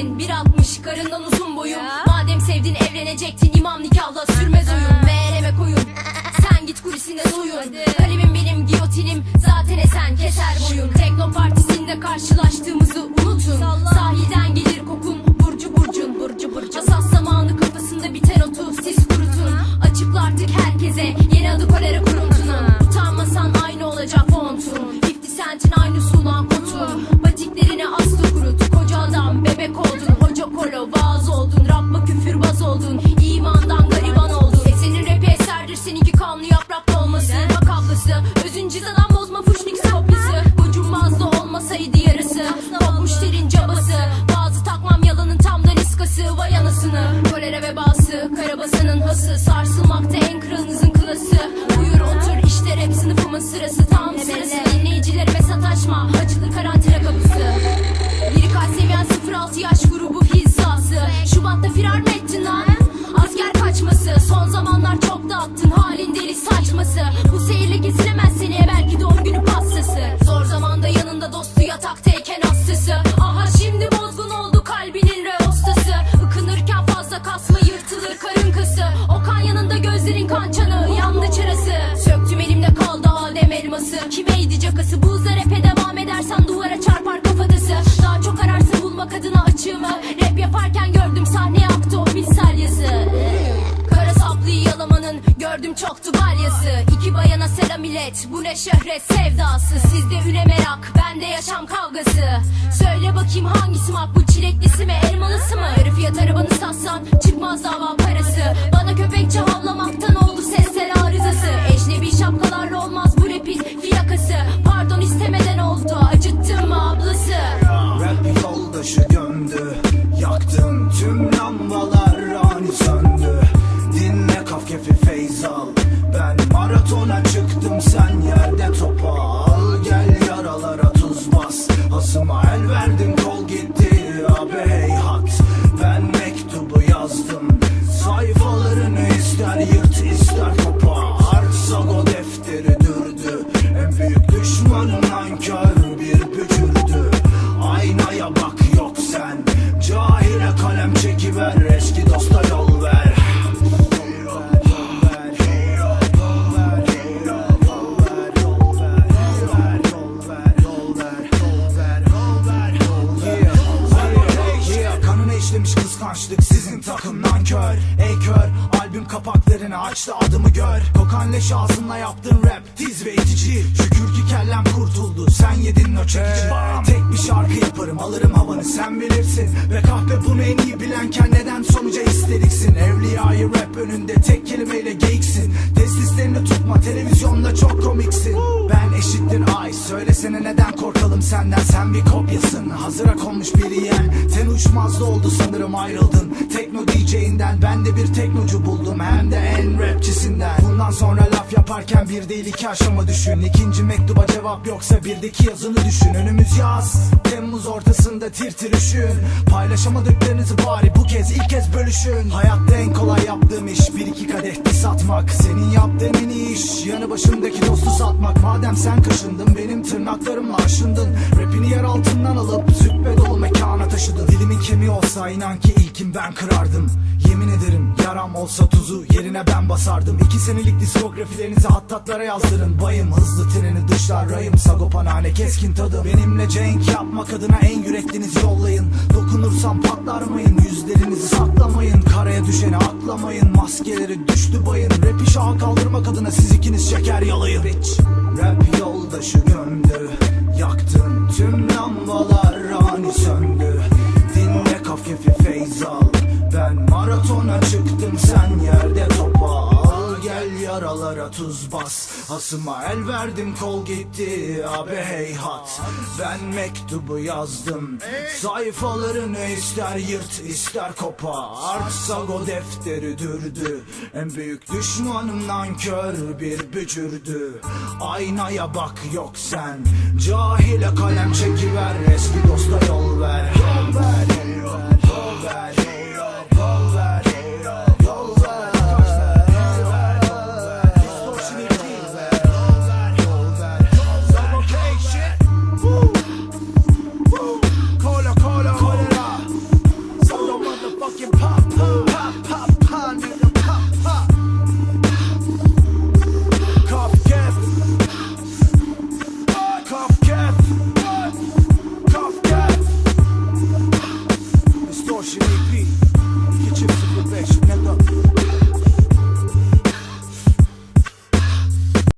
çektin 1.60 karından uzun boyum Madem sevdin evlenecektin imam nikahla sürmez oyun Meğereme koyun Sen git kulisinde soyun Kalemim benim giyotinim zaten esen keser boyun. Tekno partisinde karşılaştığımızı unutun. Sahilden gelir kokun burcu burcun. Burcu burcu Asas zamanı kafasında biten otu siz kurutun. Açıkla artık herkese yeni adı kolera kuruntunun lan? Asker kaçması. Son zamanlar çok dağıttın halin deli saçması. Bu seyirle kesilemez seni belki doğum günü pastası. Zor zamanda yanında dostu yataktayken hastası. Aha şimdi bozgun oldu kalbinin reostası. Ikınırken fazla kasma yırtılır karın kası. Okan yanında gözlerin kan çanağı yandı çırası Söktüm elimde kaldı Adem elması. Kimeydi saplıyı yalamanın gördüm çoktu balyası İki bayana selam millet bu ne şöhret sevdası. Sizde üne merak bende yaşam kavgası. Söyle bakayım hangisi makbul çileklisi mi elmalısı mı? Yarı fiyat arabanı satsan çıkmaz dava çıktım sen yerde topal. Gel yaralara tuz bas. Hasıma el verdim kol gitti. Abi heyhat Ben mektubu yazdım. Sayfalarını ister yırt ister kopar. Sago defteri dürdü. En büyük düşmanım nankör bir bücürdü. Aynaya bak yok sen. Cahile kalem çekiver Eski dosta kapaklarını aç da adımı gör. Kokan leş ağzınla yaptığın rap tiz ve itici Şükür ki kellem kurtuldu sen yedin o çekici. Bam! Tek bir şarkı yaparım alırım havanı sen bilirsin. Ve kahpe bunu en iyi bilenken neden sonuca isteriksin? Evliyayı rap önünde tek kelimeyle geyiksin. Testislerini tutma televizyonda çok komiksin. eşittir ay söylesene neden korkalım senden? Sen bir kopyasın. Hazıra konmuş bir yeğen. Ten uçmazda oldu sanırım ayrıldın. Tekno DJ'inden ben de bir teknocu buldum. Hem de en rapçisinden. Bundan sonra laf yaparken bir değil iki aşama düşün. İkinci mektuba cevap yoksa birdeki yazını düşün. Önümüz yaz Temmuz ortasında tir tir üşün. Paylaşamadıklarınızı bari bu kez ilk kez bölüşün. Hayatta en kolay yaptığım iş bir iki kadeh diss atmak Senin yaptığın en iyi iş yanı başındaki dostu satmak. Madem sen kaşındın benim tırnaklarımla aşındın. Rapini yer altından alıp züppe dolu mekana taşıdın. Dilimin kemiği olsa inan ki ilkin ben kırardım. Yemin ederim yaram olsa tuzu yerine ben basardım. İki senelik diskografilerinizi hattatlara yazdırın. Bayım hızlı treni dışlar rayım. Sagopanhane keskin tadı. Benimle cenk yapmak adına en yüreklinizi yollayın. Dokunursam patlarmayın yüzlerinizi saklamayın. Karaya düşeni aklamayın maskeleri düştü bayın. Rapi şaha kaldırmak adına siz ikiniz şeker yalayın. Rich Yoldaşı gömdü. Yaktın tüm lambalar ani söndü. Dinle kafifi feyz al Ben maratona çıktım sen yerde Gel yaralara tuz bas. Hasıma el verdim kol gitti abi heyhat. Ben mektubu yazdım Sayfalarını ister yırt ister kopar. Sago defteri dürdü En büyük düşmanım nankör bir bücürdü. Aynaya bak yok sen Cahile kalem çekiver Eski dosta yol ver. Yol ver make pop, pop.